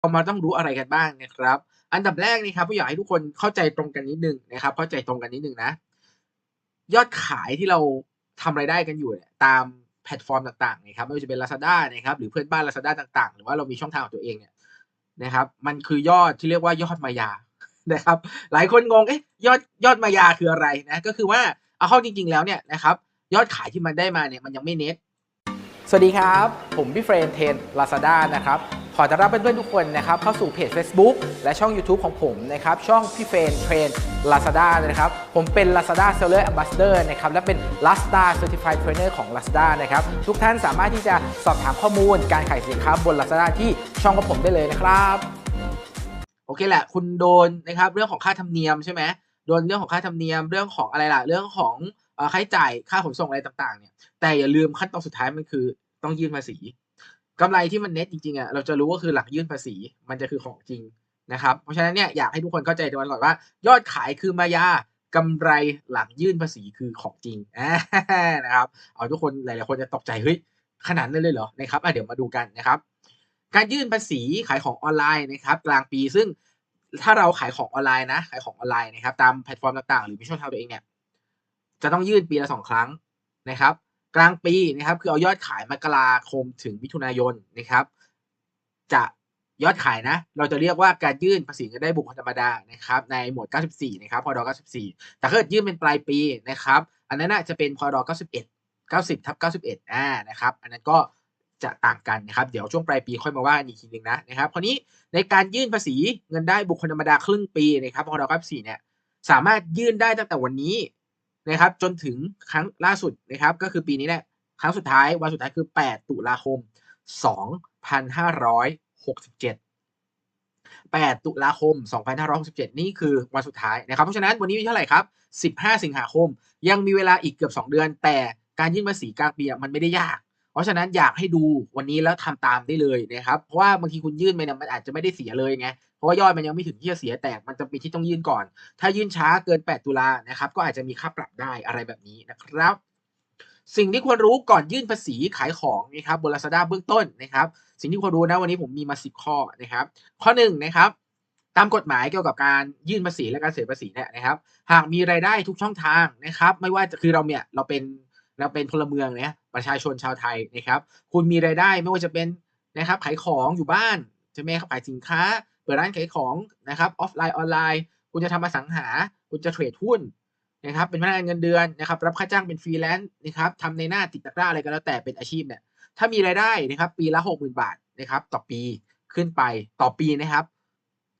เรามาต้องรู้อะไรกันบ้างนะครับ อันดับแรกนะครับก็อยากให้ทุกคนเข้าใจตรงกันนิดนึงนะครับ เข้าใจตรงกันนิดนึงนะ ยอดขายที่เราทำรายได้กันอยู่เนี่ยตามแพลตฟอร์มต่างๆนะครับไม่ว่าจะเป็น Lazada นะครับหรือเพื่อนบ้าน Lazada ต่างๆ หรือว่าเรามีช่องทางของตัวเองเนี่ยนะครับ มันคือยอดที่เรียกว่ายอดมายานะครับ หลายคนงงเอ๊ะยอดยอดมายาคืออะไรนะก็คือว่าเอาเข้าจริง ๆแล้วเนี่ยนะครับยอดขายที่มันได้มาเนี่ยมันยังไม่เน็ตสวัสดีครับ ผมพี่เฟรนเทน Lazada นะครับ อต้อนรับเพื่อนๆทุกคนนะครับเข้าสู่เพจ Facebook และช่อง YouTube ของผมนะครับช่องพี่เฟนเทรน Lazada นะครับผมเป็น Lazada Seller Ambassador นะครับและเป็น Lazada Certified Trainer ของ Lazada นะครับทุกท่านสามารถที่จะสอบถามข้อมูลการขายสินค้าบน Lazada ที่ช่องของผมได้เลยนะครับโอเคแหละคุณโดนนะครับเรื่องของค่าธรรมเนียมใช่ไหมโดนเรื่องของค่าธรรมเนียมเรื่องของอะไรล่ะเรื่องของค่าใช้จ่ายค่าขนส่งอะไรต่างๆเนี่ยแต่อย่าลืมขั้นตอนสุดท้ายมันคือต้องยื่นภาษี กำไรที่มันเน็ตจริงๆอะเราจะรู้ว่าคือหลักยื่นภาษี มันจะคือของจริงนะครับ เพราะฉะนั้นเนี่ยอยากให้ทุกคนเข้าใจตรงกันก่อนว่า ยอดขายคือมายากำไรหลังยื่นภาษีคือของจริงนะครับ เอาทุกคนหลายๆคนจะตกใจเฮ้ยขนาดนั้นเลยเหรอนะครับเดี๋ยวมาดูกันนะครับ การยื่นภาษีขายของออนไลน์นะครับ กลางปีซึ่งถ้าเราขายของออนไลน์นะขายของออนไลน์นะครับ ตามแพลตฟอร์มต่างๆ หรือมีช่องทางตัวเองเนี่ยจะต้องยื่นปีละสองครั้งนะครับ กลางปีนะครับคือเอายอดขายมกราคมถึงมิถุนายนนะครับ จะยอดขายนะ เราจะเรียกว่าการยื่นภาษีเงินได้บุคคลธรรมดานะครับในหมวด 94 นะครับพร94 แต่ถ้าเกิดยื่นเป็นปลายปีนะครับ อันนั้นจะเป็นพร91 90ทับ91อ่านะครับอันนั้นก็จะต่างกันนะครับ เดี๋ยวช่วงปลายปีค่อยมาว่าอีกทีหนึงนะนะครับคราวนี้ในการยื่นภาษีเงินได้บุคคลธรรมดาครึ่งปีนะครับพร94เนี่ยสามารถยื่นได้ตั้งแต่วันนี้ นะครับจนถึงครั้งล่าสุดนะครับก็คือปีนี้แหละครั้งสุดท้ายวันสุดท้ายคือ 8 ตุลาคม 2567 8 ตุลาคม 2567 นี่คือวันสุดท้ายนะครับ เพราะฉะนั้นวันนี้วันที่เท่าไหร่ครับ 15 สิงหาคม ยังมีเวลาอีกเกือบ 2 เดือน แต่การยื่นภาษีกลางปีอะมันไม่ได้ยาก เพราะฉะนั้นอยากให้ดูวันนี้แล้วทำตามได้เลยนะครับ เพราะว่าบางทีคุณยื่นไปเนี่ยมันอาจจะไม่ได้เสียเลยไง เพราะว่ายอดมันยังไม่ถึงที่จะเสียแต่มันจำเป็นที่ต้องยื่นก่อน ถ้ายื่นช้าเกิน 8 ตุลานะครับ ก็อาจจะมีค่าปรับได้อะไรแบบนี้นะครับ สิ่งที่ควรรู้ก่อนยื่นภาษีขายของนะครับบน Lazada เบื้องต้นนะครับ สิ่งที่ควรรู้นะวันนี้ผมมีมา 10 ข้อนะครับ ข้อ1นะครับตามกฎหมายเกี่ยวกับการยื่นภาษีและการเสียภาษีเนี่ยนะครับ หากมีรายได้ทุกช่องทางนะครับ ไม่ว่าจะคือเราเนี่ยเราเป็น เราเป็นพลเมืองเนี่ยประชาชนชาวไทยนะครับ คุณมีรายได้ไม่ว่าจะเป็นนะครับขายของอยู่บ้านใช่ไหมครับขายสินค้าเปิดร้านขายของนะครับออฟไลน์ออนไลน์ คุณจะทำอสังหา คุณจะเทรดหุ้นนะครับเป็นพนักงานเงินเดือนนะครับรับค่าจ้างเป็นฟรีแลนซ์นะครับทำในหน้าติดตะกร้าอะไรก็แล้วแต่เป็นอาชีพเนี่ยถ้ามีรายได้นะครับปีละหกหมื่นบาทนะครับต่อปีขึ้นไปต่อปีนะครับ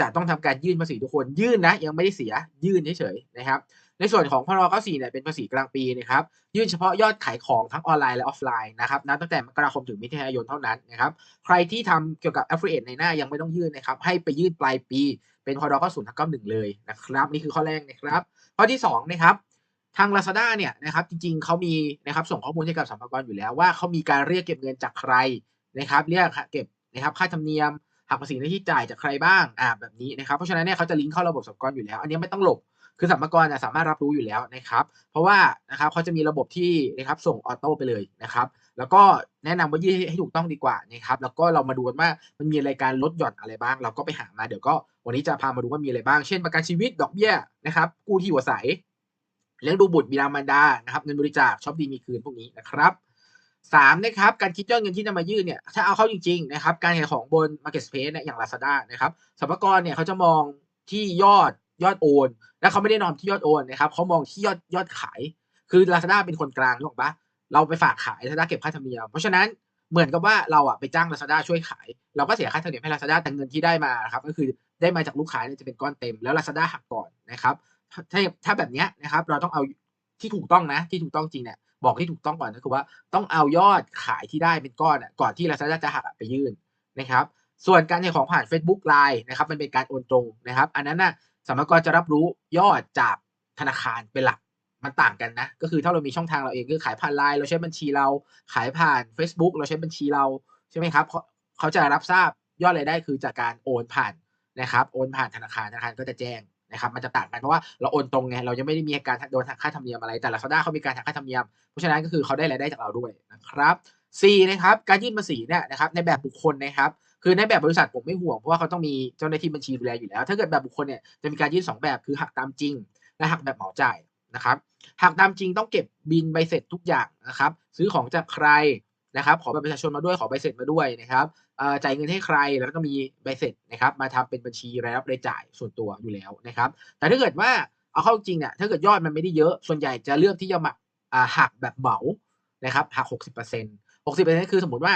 จะต้องทำการยื่นภาษีทุกคนยื่นนะยังไม่ได้เสียยื่นเฉยๆนะครับ ในส่วนของพร94เนี่ยเป็นภาษีกลางปีนะครับยื่นเฉพาะยอดขายของทั้งออนไลน์และออฟไลน์นะครับนับตั้งแต่มกราคมถึงมิถุนายนเท่านั้นนะครับใครที่ทำเกี่ยวกับ affiliate ในหน้ายังไม่ต้องยื่นนะครับให้ไปยื่นปลายปี เป็นพร90ทับ91เลยนะครับนี่คือข้อแรกนะครับข้อที่สองนะครับทาง Lazada เนี่ยนะครับจริงๆเขามีนะครับส่งข้อมูลให้กับสรรพากรอยู่แล้วว่าเขามีการเรียกเก็บเงินจากใครนะครับ เรียกเก็บนะครับค่าธรรมเนียม หักภาษีหน้าที่จ่ายจากใครบ้างอ่าแบบนี้นะครับเพราะฉะนั้นเนี่ยเขาจะลิงก์เข้าระบบสรรพากรอยู่แล้ว อันนี้ไม่ต้องหลบคือสรรพากรน่ะสามารถรับรู้อยู่แล้วนะครับ เพราะว่านะครับเขาจะมีระบบที่นะครับส่งออโต้ไปเลยนะครับ แล้วก็แนะนำว่ายื่นให้ถูกต้องดีกว่านะครับ แล้วก็เรามาดูกันว่ามันมีรายการลดหย่อนอะไรบ้าง เราก็ไปหามาเดี๋ยวก็วันนี้จะพามาดูว่ามีอะไรบ้าง เช่นประกันชีวิตดอกเบี้ยนะครับ กู้ที่อยู่อาศัยเลี้ยงดูบุตรบิดามารดานะครับเงินบริจาคชอปดีมีคืนพวกนี้นะครับ สามนะครับการคิดยอดเงินที่นำมายื่นเนี่ยถ้าเอาเข้าจริงๆนะครับการขายของบน Marketplace เนี่ยอย่าง Lazada นะครับสรรพากรเนี่ยเขาจะมองที่ยอดยอดโอน และเขาไม่ได้นอนที่ยอดโอนนะครับเขามองที่ยอดยอดขาย คือ Lazada เป็นคนกลางถูกปะเราไปฝากขาย Lazada เก็บค่าธรรมเนียมเพราะฉะนั้นเหมือนกับว่าเราอะไปจ้าง Lazada ช่วยขาย เราก็เสียค่าธรรมเนียมให้ Lazada แต่เงินที่ได้มาครับก็คือได้มาจากลูกค้าเนี่ยจะเป็นก้อนเต็มแล้ว Lazada หักก่อนนะครับถ้าถ้าแบบเนี้ยนะครับเราต้องเอาที่ถูกต้องนะที่ถูกต้องจริงเนี่ย บอกที่ถูกต้องก่อนก็คือว่าต้องเอายอดขายที่ได้เป็นก้อนก่อนที่ Lazada จะหักอะไปยื่นนะครับ ส่วนการขายของผ่าน Facebook Line นะครับมันเป็นการโอนตรงนะครับ อันนั้นน่ะสรรกรจะรับรู้ยอดจากธนาคารเป็นหลักมันต่างกันนะ ก็คือถ้าเรามีช่องทางเราเองคือขายผ่านไลน์เราใช้บัญชีเราขายผ่าน Facebook เราใช้บัญชีเราใช่ไหมครับเขาเขาจะรับทราบยอดรายได้คือจากการโอนผ่านนะครับ โอนผ่านธนาคารธนาคารก็จะแจ้ง นะครับมันจะต่างกันเพราะว่าเราโอนตรงไงเรายังไม่ได้มีการโดนหักค่าธรรมเนียมอะไร แต่ Lazada เขามีการหักค่าธรรมเนียมเพราะฉะนั้นก็คือเขาได้รายได้จากเราด้วยนะครับ4นะครับการยื่นภาษีเนี่ยนะครับในแบบบุคคลนะครับคือในแบบบริษัทผมไม่ห่วงเพราะว่าเขาต้องมีเจ้าหน้าที่บัญชีดูแลอยู่แล้ว ถ้าเกิดแบบบุคคลเนี่ยจะมีการยื่นสองแบบคือหักตามจริง และหักแบบเหมาจ่ายนะครับหักตามจริงต้องเก็บบินใบเสร็จทุกอย่างนะครับ ซื้อของจากใครนะครับ ขอบัตรประชาชนมาด้วยขอใบเสร็จมาด้วยนะครับ จ่ายเงินให้ใครแล้วก็มีใบเสร็จนะครับ มาทำเป็นบัญชีรายรับรายจ่ายส่วนตัวอยู่แล้วนะครับ แต่ถ้าเกิดว่าเอาเข้าจริงเนี่ยถ้าเกิดยอดมันไม่ได้เยอะ ส่วนใหญ่จะเลือกที่จะมาหักแบบเหมานะครับหัก 60% 60%คือสมมติว่า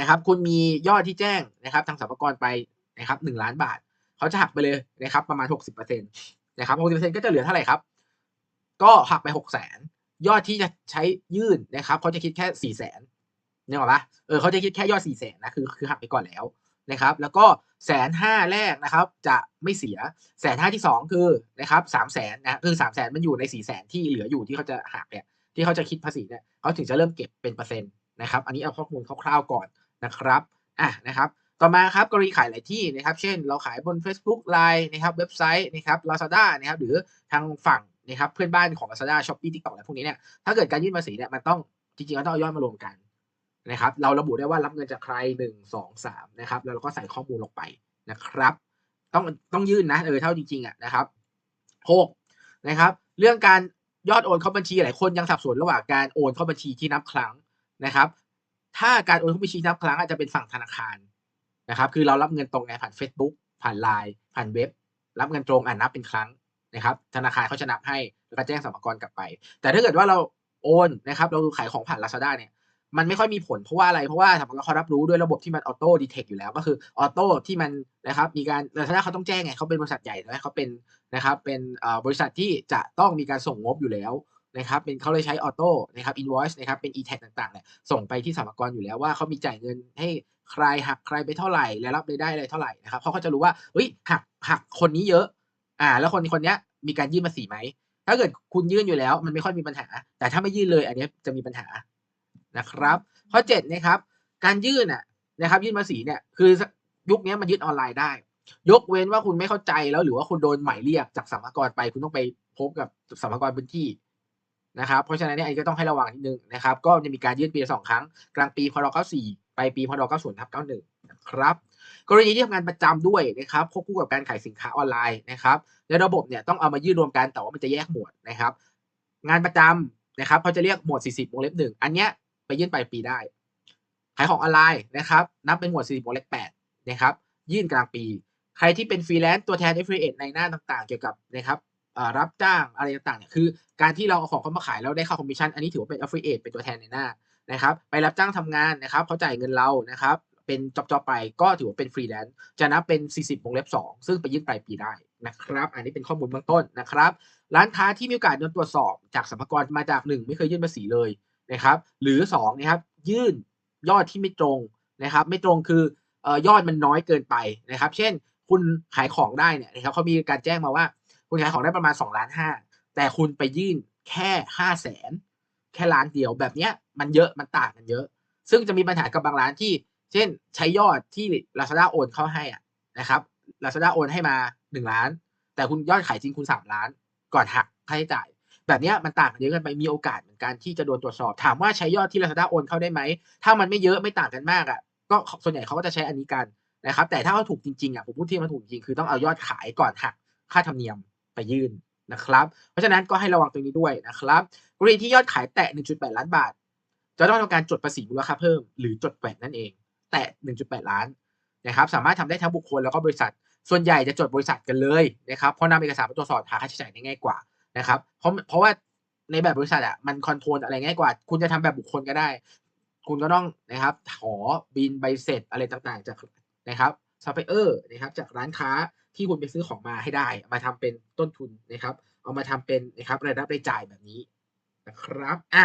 นะครับคุณมียอดที่แจ้งนะครับ ทางสรรพากรไปนะครับ1ล้านบาท เขาจะหักไปเลยนะครับประมาณ 60%นะครับ60%ก็จะเหลือเท่าไหร่ครับ ก็หักไป 6 0 0 0 0 0 ยอดที่จะใช้ยื่นนะครับเขาจะคิดแค่ 4 0 0 0 0 เนี่ยหรอปะเออเขาจะคิดแค่ยอดสี่แสนนะคือคือหักไปก่อนแล้วนะครับ แล้วก็แสนห้าแรกนะครับ จะไม่เสียแสนห้าที่สองคือนะครับสามแสนนะคือสามแสนมันอยู่ในสี่แสนที่เหลืออยู่ที่เขาจะหักเนี่ยที่เขาจะคิดภาษีเนี่ยเขาถึงจะเริ่มเก็บเป็นเปอร์เซ็นต์นะครับ อันนี้เอาข้อมูลคร่าวๆก่อนนะครับอะนะครับต่อมาครับกรณีขายหลายที่นะครับ เช่น เราขายบน Facebook Line นะครับเว็บไซต์นะครับ Lazada นะครับหรือทางฝั่งนะครับเพื่อนบ้านของ Lazada Shopee TikTok อะไรพวกนี้เนี่ยถ้าเกิดการยื่นภาษีเนี่ยมันต้องจริงๆก็ต้องยอยมารวมกัน นะครับ เราระบุได้ว่ารับเงินจากใครหนึ่งสองสามนะครับ แล้วเราก็ใส่ข้อมูลลงไปนะครับ ต้องต้องยื่นนะเออเท่าจริงๆอะนะครับหกนะครับ เรื่องการยอดโอนเข้าบัญชีหลายคนยังสับสนระหว่างการโอนเข้าบัญชีที่นับครั้งนะครับ ถ้าการโอนเข้าบัญชีนับครั้งอาจจะเป็นฝั่งธนาคารนะครับ คือเรารับเงินตรงไงผ่าน Facebook ผ่าน Line ผ่านเว็บ รับเงินตรงอ่านับเป็นครั้งนะครับ ธนาคารเขาจะนับให้แล้วก็แจ้งสรรพากรกลับไป แต่ถ้าเกิดว่าเราโอนนะครับ เราขายของผ่าน Lazada เนี่ย มันไม่ค่อยมีผลเพราะว่าอะไร เพราะว่าสรรพากเขารับรู้ด้วยระบบที่มันออโต้ดีเทคอยู่แล้วก็คือออโต้ที่มันนะครับมีการ Lazada เขาต้องแจ้งไงเขาเป็นบริษัทใหญ่นะเขาเป็นนะครับเป็นบริษัทที่จะต้องมีการส่งงบอยู่แล้วนะครับเป็นเขาเลยใช้ออโต้นะครับ invoice นะครับเป็น e-tag ต่างๆเนี่ยส่งไปที่สรรพากรอยู่แล้วว่าเขามีจ่ายเงินให้ใครหักใครไปเท่าไหร่และรับรายได้อะไรเท่าไหร่นะครับเขาก็จะรู้ว่าเฮ้ยหักหักคนนี้เยอะ อ่า แล้วคนคนนี้มีการยื่นภาษีไหมถ้าเกิดคุณยื่นอยู่แล้ว มันไม่ค่อยมีปัญหา แต่ถ้าไม่ยื่นเลย อันนี้จะมีปัญหา นะครับ ข้อเจ็ดนะครับการยื่นอะนะครับยื่นภาษีเนี่ยคือยุคนี้มันยื่นออนไลน์ได้ ยกเว้นว่าคุณไม่เข้าใจแล้วหรือว่าคุณโดนหมายเรียกจากสรรพากรไป คุณต้องไปพบกับสรรพากรพื้นที่นะครับเพราะฉะนั้นเนี่ยอันนี้ก็ต้องให้ระวังนิดนึงนะครับ ก็จะมีการยื่นปีละสองครั้ง กลางปีพร94ไปปีพร90ทับ91นะครับกรณีที่ทำงานประจำด้วยนะครับควบคู่กับการขายสินค้าออนไลน์นะครับในระบบเนี่ยต้องเอามายื่นรวมกันแต่ว่ามันจะแยกหมวดนะครับ งานประจำนะครับเขาจะเรียกหมวด 40วงเล็บหนึ่งอันเนี้ย ไปยื่นปลายปีได้ ขายของออนไลน์นะครับ นับเป็นหมวด40วงเล็บ8นะครับ ยื่นกลางปี ใครที่เป็นฟรีแลนซ์ตัวแทน affiliate ในหน้าต่างๆ เกี่ยวกับนะครับรับจ้างอะไรต่างๆเนี่ยคือ การที่เราเอาของเขามาขายแล้วได้ค่าคอมมิชชั่นอันนี้ถือว่าเป็น affiliate เป็นตัวแทนในหน้านะครับ ไปรับจ้างทำงานนะครับเขาจ่ายเงินเรานะครับ เป็นจอบๆไปก็ถือว่าเป็นฟรีแลนซ์จะนับเป็น 40วงเล็บ2ซึ่งไปยื่นปลายปีได้นะครับ อันนี้เป็นข้อมูลเบื้องต้นนะครับ ร้านค้าที่มีโอกาสโดนตรวจสอบจากสรรพากรมาจาก 1 ไม่เคยยื่นภาษีเลย นะครับหรือ2นะครับยื่นยอดที่ไม่ตรงนะครับไม่ตรงคืออยอดมันน้อยเกินไปนะครับ เช่นคุณขายของได้เนี่ยนะครับเขามีการแจ้งมาว่า คุณขายของได้ประมาณ2ล้าน5แต่คุณไปยื่นแค่5แสนแค่ล้านเดียวแบบเนี้ยมันเยอะมันต่างกันเยอะ ซึ่งจะมีปัญหากับบางร้านที่ เช่นใช้ยอดที่ Lazada โอนเข้าให้อะนะครับ Lazada โอนให้มา 1 ล้าน แต่คุณยอดขายจริงคุณ 3 ล้าน ก่อนหักค่าใช้จ่าย แบบนี้มันต่างกันเยอะกันไปมีโอกาสเหมือนกันที่จะโดนตรวจสอบ ถามว่าใช้ยอดที่ Lazada โอนเข้าได้ไหม ถ้ามันไม่เยอะไม่ต่างกันมากอะก็ส่วนใหญ่เขาก็จะใช้อันนี้กันนะครับ แต่ถ้าเขาถูกจริงๆอะผมพูดที่มันถูกจริงคือต้องเอายอดขายก่อนหักค่าธรรมเนียมไปยื่นนะครับ เพราะฉะนั้นก็ให้ระวังตรงนี้ด้วยนะครับกรณีที่ยอดขายแตะ 1.8 ล้านบาท จะต้องทำการจดภาษีมูลค่าเพิ่มหรือจดแวดนั่นเอง แตะ 1.8 ล้านนะครับ สามารถทำได้ทั้งบุคคลแล้วก็บริษัท ส่วนใหญ่จะจดบริษัทกันเลยนะครับเพราะนำเอกสารมาตรวจสอบหาค่าใช้จ่ายได้ง่ายกว่า นะครับเพราะเพราะว่าในแบบบริษัทอะมันคอนโทรลอะไรง่ายกว่า คุณจะทำแบบบุคคลก็ได้ คุณก็ต้องนะครับขอบินใบเสร็จอะไรต่างๆ จากนะครับซัพพลายเออร์นะครับจากร้านค้าที่คุณไปซื้อของมาให้ได้ มาทำเป็นต้นทุนนะครับ เอามาทำเป็นนะครับรายรับรายจ่ายแบบนี้นะครับอะ